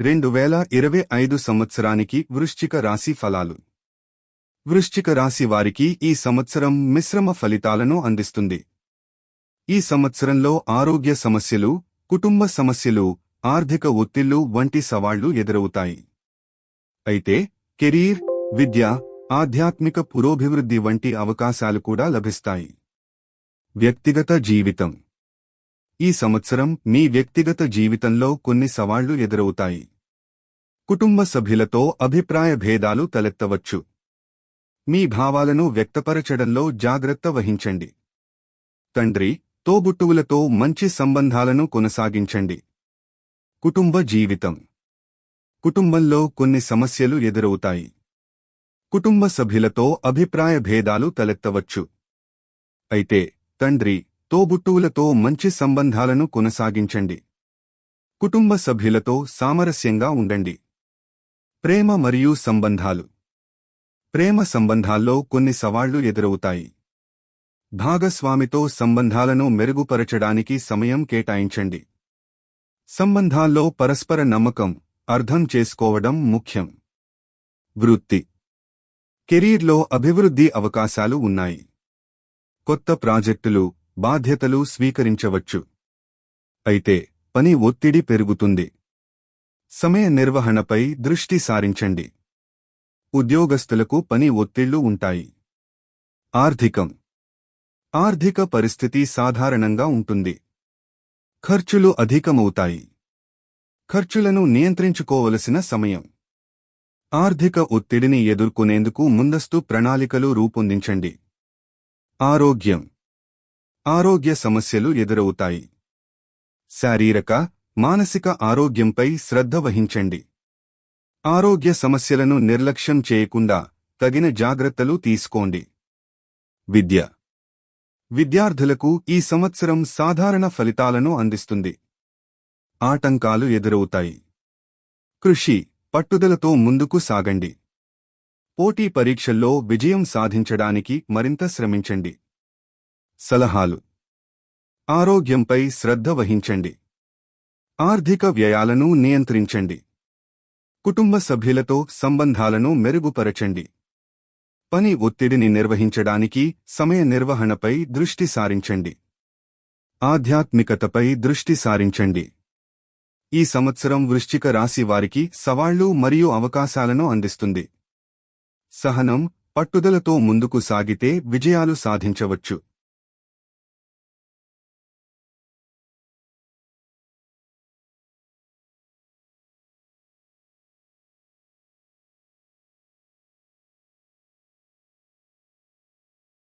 రెండు వేల ఇరవై ఐదు సంవత్సరానికి వృశ్చిక రాశి ఫలాలు. వృశ్చిక రాశి వారికి ఈ సంవత్సరం మిశ్రమ ఫలితాలను అందిస్తుంది. ఈ సంవత్సరంలో ఆరోగ్య సమస్యలు కుటుంబ సమస్యలు ఆర్థిక ఒత్తిళ్ళు వంటి సవాళ్ళు ఎదురవుతాయి. అయితే కెరీర్ విద్య ఆధ్యాత్మిక పురోభివృద్ధి వంటి అవకాశాలు కూడా లభిస్తాయి. వ్యక్తిగత జీవితం. ఈ సంవత్సరం మీ వ్యక్తిగత జీవితంలో కొన్ని సవాళ్ళు ఎదురవుతాయి. కుటుంబ సభ్యులతో అభిప్రాయ భేదాలు తలెత్తవచ్చు. మీ భావాలను వ్యక్తపరచడంలో జాగ్రత్త వహించండి. తండ్రి తోబుట్టువులతో మంచి సంబంధాలను కొనసాగించండి. కుటుంబ జీవితం. కుటుంబంలో కొన్ని సమస్యలు ఎదురవుతాయి. కుటుంబ సభ్యులతో అభిప్రాయ భేదాలు తలెత్తవచ్చు. అయితే తండ్రి తోబుట్టువులతో మంచి సంబంధాలను కొనసాగించండి. కుటుంబ సభ్యులతో సామరస్యంగా ఉండండి. ప్రేమ మరియు సంబంధాలు. ప్రేమ సంబంధాల్లో కొన్ని సవాళ్ళు ఎదురవుతాయి. భాగస్వామితో సంబంధాలను మెరుగుపరచడానికి సమయం కేటాయించండి. సంబంధాల్లో పరస్పర నమ్మకం అర్థం చేసుకోవడం ముఖ్యం. వృత్తి. కెరీర్లో అభివృద్ధి అవకాశాలు ఉన్నాయి. కొత్త ప్రాజెక్టులు బాధ్యతలు స్వీకరించవచ్చు. అయితే పని ఒత్తిడి పెరుగుతుంది. సమయ నిర్వహణపై దృష్టి సారించండి. ఉద్యోగస్తులకు పని ఒత్తిళ్ళు ఉంటాయి. ఆర్థికం. ఆర్థిక పరిస్థితి సాధారణంగా ఉంటుంది. ఖర్చులు అధికమవుతాయి. ఖర్చులను నియంత్రించుకోవలసిన సమయం. ఆర్థిక ఒత్తిడిని ఎదుర్కొనేందుకు ముందస్తు ప్రణాళికలు రూపొందించండి. ఆరోగ్యం. ఆరోగ్య సమస్యలు ఎదురవుతాయి. శారీరక మానసిక ఆరోగ్యంపై శ్రద్ధ వహించండి. ఆరోగ్య సమస్యలను నిర్లక్ష్యం చేయకుండా తగిన జాగ్రత్తలు తీసుకోండి. విద్య. విద్యార్థులకు ఈ సంవత్సరం సాధారణ ఫలితాలను అందిస్తుంది. ఆటంకాలు ఎదురవుతాయి. కృషి పట్టుదలతో ముందుకు సాగండి. పోటీ పరీక్షల్లో విజయం సాధించడానికి మరింత శ్రమించండి. సలహాలు. ఆరోగ్యంపై శ్రద్ధ వహించండి. ఆర్థిక వ్యయాలను నియంత్రించండి. కుటుంబ సభ్యులతో సంబంధాలను మెరుగుపరచండి. పని ఒత్తిడిని నిర్వహించడానికి సమయ నిర్వహణపై దృష్టి సారించండి. ఆధ్యాత్మికతపై దృష్టి సారించండి. ఈ సంవత్సరం వృశ్చిక రాశి వారికి సవాళ్ళు మరియు అవకాశాలను అందిస్తుంది. సహనం పట్టుదలతో ముందుకు సాగితే విజయాలు సాధించవచ్చు.